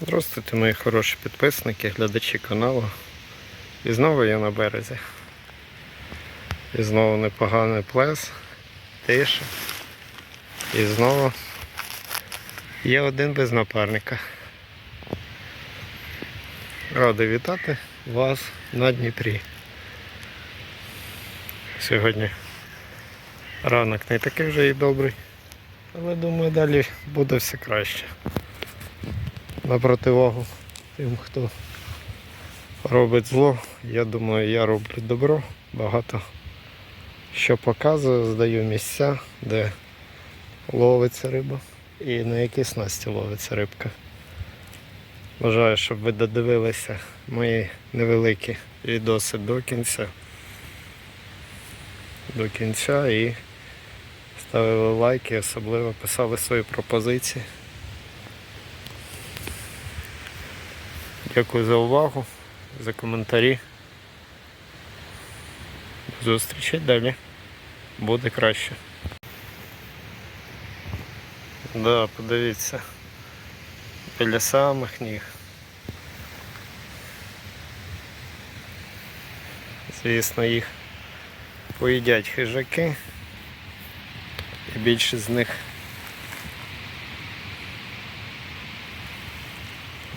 Здравствуйте, мої хороші підписники, глядачі каналу. І знову я на березі. І знову непоганий плес, тиша. І знову є один без напарника. Радий вітати вас на Дніпрі. Сьогодні ранок не такий вже і добрий, але думаю далі буде все краще на противагу тим, хто робить зло. Я думаю, я роблю добро. Багато що показую, здаю місця, де ловиться риба і на якій снасті ловиться рибка. Бажаю, щоб ви додивилися мої невеликі відоси до кінця. До кінця і ставили лайки, особливо писали свої пропозиції. Дякую за увагу, за коментарі. Зустрічі далі. Буде краще. Да, подивіться. Біля самих ніг. Звісно, їх поїдять хижаки. І більшість з них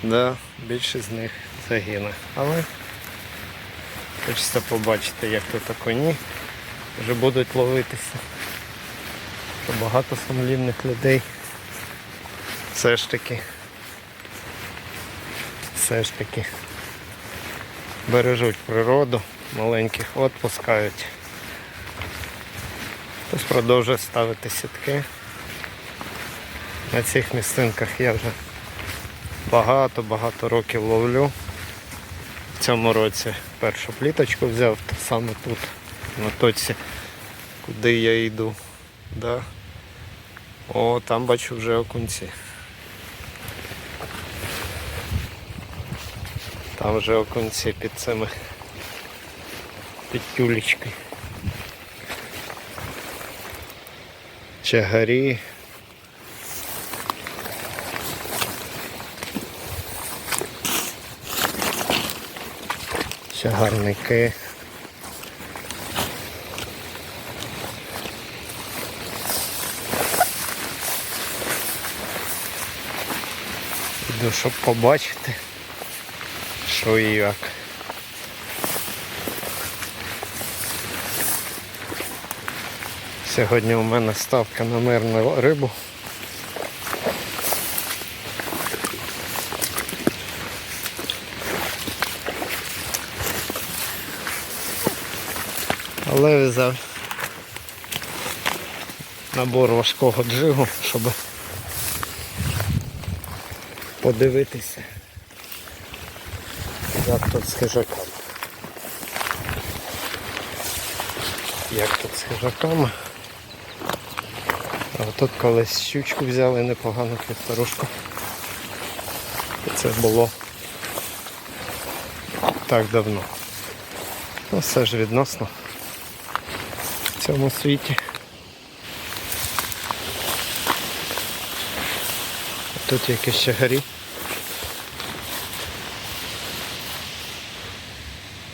Да, більшість з них загине. Але хочеться побачити, як тут коні вже будуть ловитися. Багато сумлінних людей все ж таки все ж таки бережуть природу, маленьких відпускають. Хтось продовжує ставити сітки. На цих місцинках я вже багато-багато років ловлю. В цьому році першу пліточку взяв саме тут, на точці, куди я йду. Да. О, там бачу вже окунці. Там вже окунці під цими під. Чагарі. Чагарники. Іду, щоб побачити, що і як. Сьогодні у мене ставка на мирну рибу. Але взяв набор важкого джигу, щоб подивитися, як тут з хижаками. Як тут з хижаками. А тут колись щучку взяли непогану півторушку. Це було так давно. Ну все ж відносно цьому світі. Тут якісь чагарі.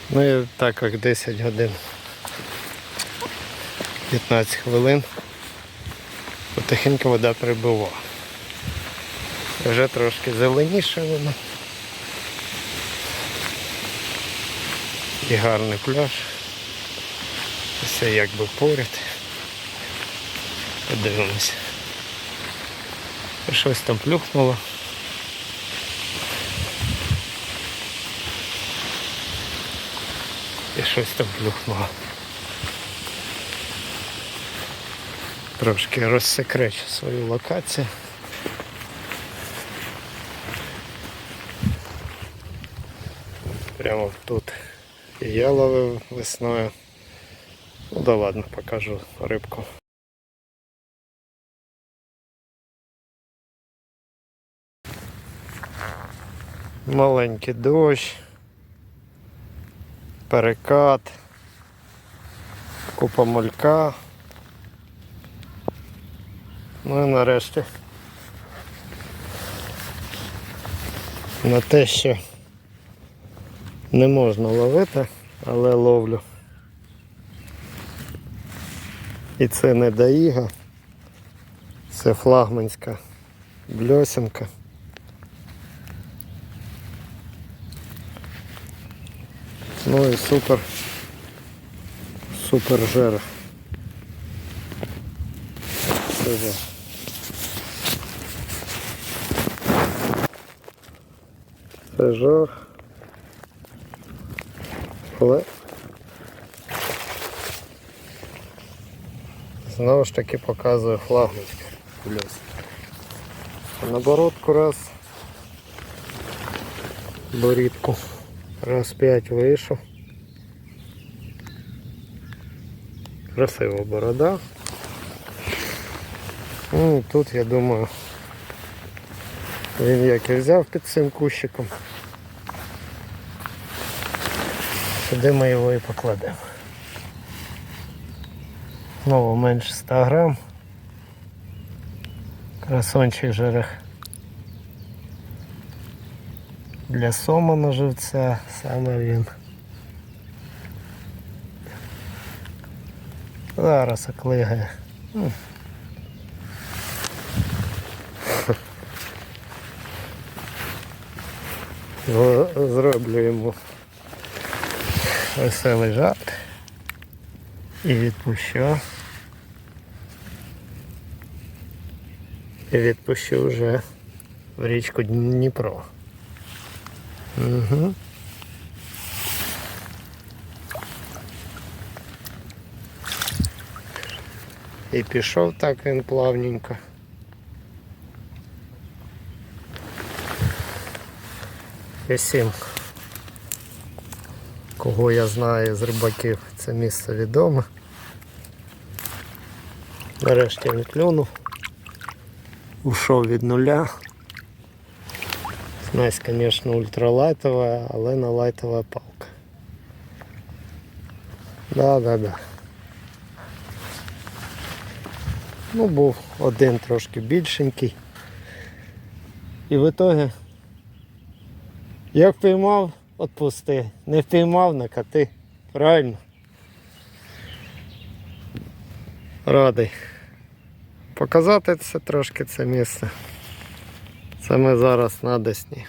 Ну і так як 10 годин 15 хвилин потихеньку вода прибула. Вже трошки зеленіше вона. І гарний пляж. Все якби поряд. Подивимося. Щось там плюхнуло. І щось там плюхнуло. Трошки розсекречу свою локацію. Прямо тут і я ловив весною. Ну да ладно, покажу рибку. Маленький дощ, перекат, купа малька. Ну і нарешті на те, що не можна ловити, але ловлю. І це не даїга, це флагманська бльосінка. Ну і супер, супер жир. Це жир. Але знову ж таки показує флагманська плюс. Наоборотку раз борідку. Раз п'ять вийшов. Красива борода. Ну, і тут я думаю він як і взяв під цим кущиком. Сюди ми його і покладемо. Знову менше 100 грам. Красончик жерех. Для сома живця саме він. Зараз оклигає. Зроблю йому веселий жарт. І відпущу. І відпущу вже в річку Дніпро. Угу. І пішов так він плавненько. І всім, Кого я знаю з рибаків, це місце відоме. Нарешті він клюнув. Ушов від нуля. Снасть, звісно, ультралайтова, але на лайтова палка. Да, да, да. Ну, був один трошки більшенький. І в итоге, як впіймав, отпусти. Не впіймав, накати. Правильно? Радий. Показати це трошки це місце. Це ми зараз на Десні.